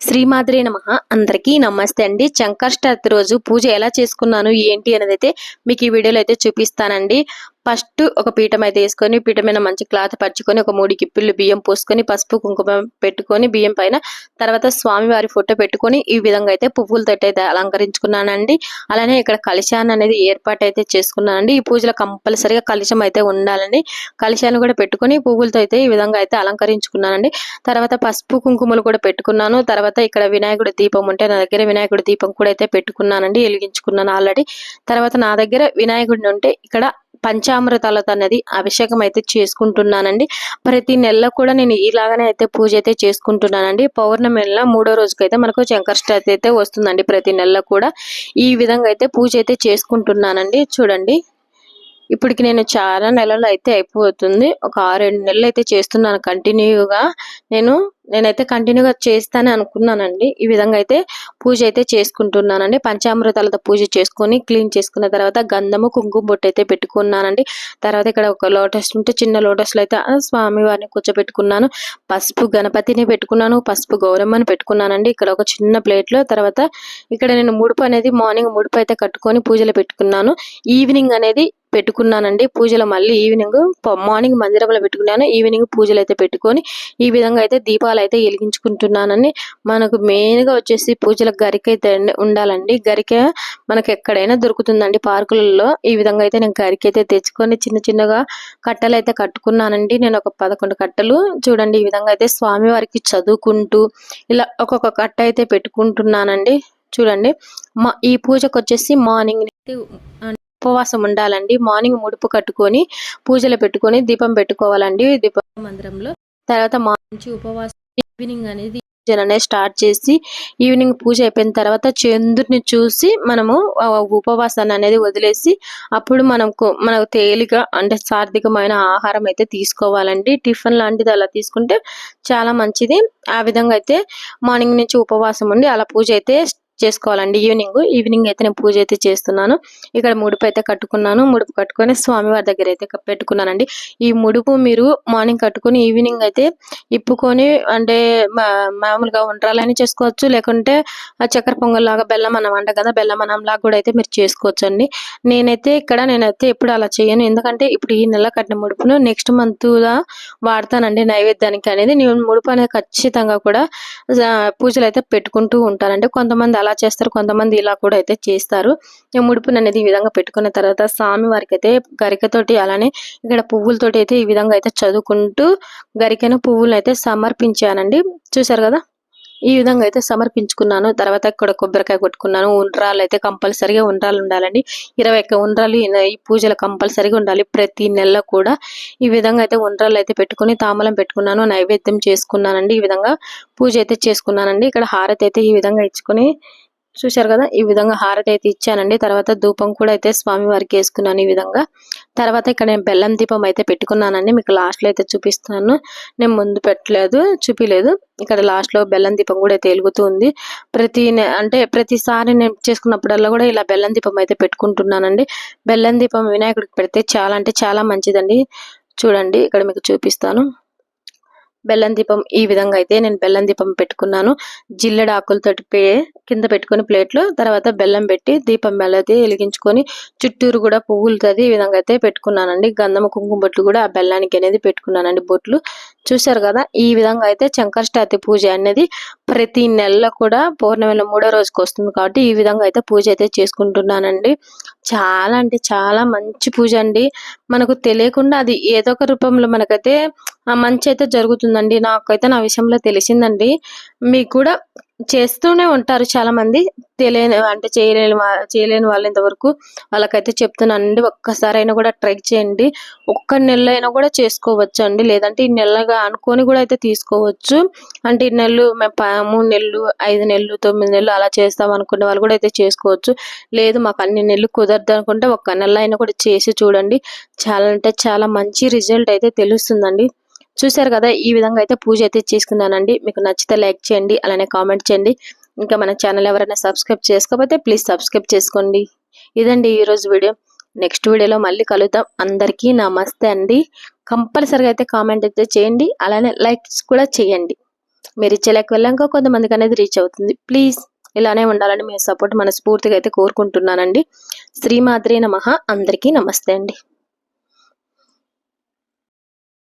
శ్రీమాద్రి నమ. అందరికీ నమస్తే అండి. సంకష్టాతి రోజు పూజ ఎలా చేసుకున్నాను ఏంటి అనేది అయితే మీకు ఈ వీడియోలో అయితే చూపిస్తానండి. ఫస్ట్ ఒక పీఠం అయితే వేసుకొని పీఠం మీద మంచి క్లాత్ పరుచుకొని ఒక మూడు కిప్పిళ్ళు బియ్యం పోసుకొని పసుపు కుంకుమ పెట్టుకొని బియ్యం పైన తర్వాత స్వామివారి ఫోటో పెట్టుకొని ఈ విధంగా అయితే పువ్వులతో అయితే అలంకరించుకున్నానండి. అలానే ఇక్కడ కలిశాన్ అనేది ఏర్పాటు అయితే చేసుకున్నానండి. ఈ పూజలో కంపల్సరిగా కలిశం అయితే ఉండాలండి. కలిశాన్ని కూడా పెట్టుకొని పువ్వులతో అయితే ఈ విధంగా అయితే అలంకరించుకున్నానండి. తర్వాత పసుపు కుంకుమలు కూడా పెట్టుకున్నాను. తర్వాత ఇక్కడ వినాయకుడి దీపం ఉంటే నా దగ్గర వినాయకుడి దీపం కూడా అయితే పెట్టుకున్నానండి వెలిగించుకున్నాను ఆల్రెడీ. తర్వాత నా దగ్గర వినాయకుడిని ఉంటే ఇక్కడ పంచామృతాలతో అనేది అభిషేకం అయితే చేసుకుంటున్నానండి. ప్రతి నెలలో కూడా నేను ఇలాగనే అయితే పూజ అయితే చేసుకుంటున్నానండి. పౌర్ణమి నెల మూడో రోజుకైతే మనకు శంకర్ష్టాతి అయితే వస్తుందండి ప్రతి నెలలో కూడా. ఈ విధంగా అయితే పూజ అయితే చేసుకుంటున్నానండి. చూడండి. ఇప్పటికి నేను చాలా నెలలు అయితే అయిపోతుంది. ఒక ఆరేడు నెలలు అయితే చేస్తున్నాను కంటిన్యూగా. నేను నేనైతే కంటిన్యూగా చేస్తానే అనుకున్నానండి. ఈ విధంగా అయితే పూజ అయితే చేసుకుంటున్నానండి. పంచామృతాలతో పూజ చేసుకొని క్లీన్ చేసుకున్న తర్వాత గంధము కుంకుమ బొట్టు అయితే పెట్టుకున్నానండి. తర్వాత ఇక్కడ ఒక లోటస్ ఉంటే చిన్న లోటస్లో అయితే స్వామివారిని స్వామి వారిని కూర్చోబెట్టుకున్నాను. పసుపు గణపతిని పెట్టుకున్నాను. పసుపు గౌరమ్మని పెట్టుకున్నానండి. ఇక్కడ ఒక చిన్న ప్లేట్లో తర్వాత ఇక్కడ నేను ముడుపు అనేది మార్నింగ్ ముడుపు అయితే కట్టుకొని పూజలు పెట్టుకున్నాను. ఈవినింగ్ అనేది పెట్టుకున్నానండి. పూజలు మళ్ళీ ఈవినింగ్ మార్నింగ్ మందిరంలో పెట్టుకున్నాను. ఈవినింగ్ పూజలు అయితే పెట్టుకొని ఈ విధంగా అయితే దీపాలు అయితే వెలిగించుకుంటున్నానని మనకు మెయిన్గా వచ్చేసి పూజలకు గరిక అయితే ఉండాలండి. గరిక మనకు ఎక్కడైనా దొరుకుతుందండి పార్కులలో. ఈ విధంగా అయితే నేను గరిక అయితే తెచ్చుకొని చిన్న చిన్నగా కట్టలు అయితే కట్టుకున్నానండి. నేను ఒక పదకొండు కట్టలు. చూడండి ఈ విధంగా అయితే స్వామి వారికి చదువుకుంటూ ఇలా ఒక్కొక్క కట్ట అయితే పెట్టుకుంటున్నానండి. చూడండి. మా ఈ పూజకు వచ్చేసి మార్నింగ్ ఉపవాసం ఉండాలండి. మార్నింగ్ ముడుపు కట్టుకొని పూజలు పెట్టుకొని దీపం పెట్టుకోవాలండి. దీపం మందిరంలో. తర్వాత మంచి ఉపవాసం ఈవినింగ్ అనేది పూజలు అనేది స్టార్ట్ చేసి ఈవినింగ్ పూజ అయిపోయిన తర్వాత చంద్రుని చూసి మనము ఉపవాసాన్ని అనేది వదిలేసి అప్పుడు మనకు మనకు తేలిక అంటే సార్థికమైన ఆహారం అయితే తీసుకోవాలండి. టిఫిన్ లాంటిది అలా తీసుకుంటే చాలా మంచిది. ఆ విధంగా అయితే మార్నింగ్ నుంచి ఉపవాసం ఉండి అలా పూజ అయితే చేసుకోవాలండి. ఈవినింగ్ ఈవినింగ్ అయితే నేను పూజ అయితే చేస్తున్నాను. ఇక్కడ ముడుపు అయితే కట్టుకున్నాను. ముడుపు కట్టుకొని స్వామివారి దగ్గర అయితే పెట్టుకున్నానండి. ఈ ముడుపు మీరు మార్నింగ్ కట్టుకొని ఈవినింగ్ అయితే ఇప్పుకొని అంటే మామూలుగా ఉండ్రాలని చేసుకోవచ్చు. లేకుంటే చక్కెర పొంగల్ లాగా బెల్లం అన్నం అంట కదా బెల్లం అన్నంలాగా కూడా అయితే మీరు చేసుకోవచ్చు అండి నేనైతే ఇక్కడ నేనైతే ఎప్పుడు అలా చేయను ఎందుకంటే ఇప్పుడు ఈ నెల కట్టిన ముడుపును నెక్స్ట్ మంత్ వాడతానండి నైవేద్యానికి అనేది. నేను ముడుపు అనేది ఖచ్చితంగా కూడా పూజలు అయితే పెట్టుకుంటూ ఉంటానండి. కొంతమంది అలా అలా చేస్తారు. కొంతమంది ఇలా కూడా అయితే చేస్తారు. ముడుపుని అనేది ఈ విధంగా పెట్టుకున్న తర్వాత స్వామి వారికి అయితే గరికతోటి అలానే ఇక్కడ పువ్వులతోటి అయితే ఈ విధంగా అయితే చదువుకుంటూ గరికను పువ్వులను అయితే సమర్పించానండి. చూసారు కదా? ఈ విధంగా అయితే సమర్పించుకున్నాను. తర్వాత ఇక్కడ కొబ్బరికాయ కొట్టుకున్నాను. ఉండ్రాలు అయితే కంపల్సరిగా ఉండ్రాలు ఉండాలండి ఇరవై ఒక్క ఉండ్రాలు ఈ పూజలు కంపల్సరిగా ఉండాలి. ప్రతి నెల కూడా ఈ విధంగా అయితే ఉండ్రాలు అయితే పెట్టుకుని తామలం పెట్టుకున్నాను. నైవేద్యం చేసుకున్నానండి. ఈ విధంగా పూజ అయితే చేసుకున్నానండి. ఇక్కడ హారతి అయితే ఈ విధంగా ఇచ్చుకొని చూశారు కదా? ఈ విధంగా హారతి అయితే ఇచ్చానండి. తర్వాత ధూపం కూడా అయితే స్వామి వారికి వేసుకున్నాను ఈ విధంగా. తర్వాత ఇక్కడ నేను బెల్లం దీపం అయితే పెట్టుకున్నానండి. మీకు లాస్ట్లో అయితే చూపిస్తున్నాను నేను ముందు పెట్టలేదు చూపిలేదు. ఇక్కడ లాస్ట్లో బెల్లం దీపం కూడా అయితే వెలుగుతూ ఉంది. ప్రతి అంటే ప్రతిసారి నేను చేసుకున్నప్పుడల్లా కూడా ఇలా బెల్లం దీపం అయితే పెట్టుకుంటున్నానండి. బెల్లం దీపం వినాయకుడికి పెడితే చాలా అంటే చాలా మంచిదండి. చూడండి ఇక్కడ మీకు చూపిస్తాను. బెల్లం దీపం ఈ విధంగా అయితే నేను బెల్లం దీపం పెట్టుకున్నాను. జిల్లెడ ఆకులతోటి పే కింద పెట్టుకుని ప్లేట్లో తర్వాత బెల్లం పెట్టి దీపం బెల్లది వెలిగించుకొని చుట్టూరు కూడా పువ్వులతో ఈ విధంగా అయితే పెట్టుకున్నానండి. గంధము కుంకుమ బొట్లు కూడా ఆ బెల్లానికి అనేది పెట్టుకున్నానండి బొట్లు. చూశారు కదా? ఈ విధంగా అయితే శంకరష్టాతి పూజ అనేది ప్రతి నెలలో కూడా పౌర్ణమిలో మూడో రోజుకి వస్తుంది కాబట్టి ఈ విధంగా అయితే పూజ అయితే చేసుకుంటున్నానండి. చాలా అంటే చాలా మంచి పూజ అండి. మనకు తెలియకుండా అది ఏదో ఒక రూపంలో మనకైతే మంచి అయితే జరుగుతుందండి. నాకైతే నా విషయంలో తెలిసిందండి. మీకు కూడా చేస్తూనే ఉంటారు చాలా మంది తెలియని అంటే చేయలేని చేయలేని వాళ్ళు ఇంతవరకు. వాళ్ళకైతే చెప్తున్నానండి ఒక్కసారైనా కూడా ట్రై చేయండి. ఒక్క నెల అయినా కూడా చేసుకోవచ్చు అండి లేదంటే ఈ నెలగా అనుకొని కూడా అయితే తీసుకోవచ్చు. అంటే ఈ నెలలు మేము మూడు నెలలు ఐదు నెలలు తొమ్మిది నెలలు అలా చేస్తాం అనుకునే వాళ్ళు కూడా అయితే చేసుకోవచ్చు. లేదు మాకు అన్ని నెలలు కుదరదు అనుకుంటే ఒక్క నెల అయినా కూడా చేసి చూడండి. చాలా అంటే చాలా మంచి రిజల్ట్ అయితే తెలుస్తుందండి. చూసారు కదా ఈ విధంగా అయితే పూజ అయితే చేసుకున్నానండి. మీకు నచ్చితే లైక్ చేయండి అలానే కామెంట్ చేయండి. ఇంకా మన ఛానల్ ఎవరైనా సబ్స్క్రైబ్ చేసుకోకపోతే ప్లీజ్ సబ్స్క్రైబ్ చేసుకోండి. ఇదండి ఈరోజు వీడియో. నెక్స్ట్ వీడియోలో మళ్ళీ కలుద్దాం. అందరికీ నమస్తే అండి. కంపల్సరిగా అయితే కామెంట్ అయితే చేయండి అలానే లైక్స్ కూడా చేయండి. మీరు ఇచ్చే లైక్ వెళ్ళాక కొంతమందికి అనేది రీచ్ అవుతుంది. ప్లీజ్ ఇలానే ఉండాలని మీ సపోర్ట్ మనస్ఫూర్తిగా అయితే కోరుకుంటున్నానండి. శ్రీమాద్రి నమ. అందరికీ నమస్తే అండి.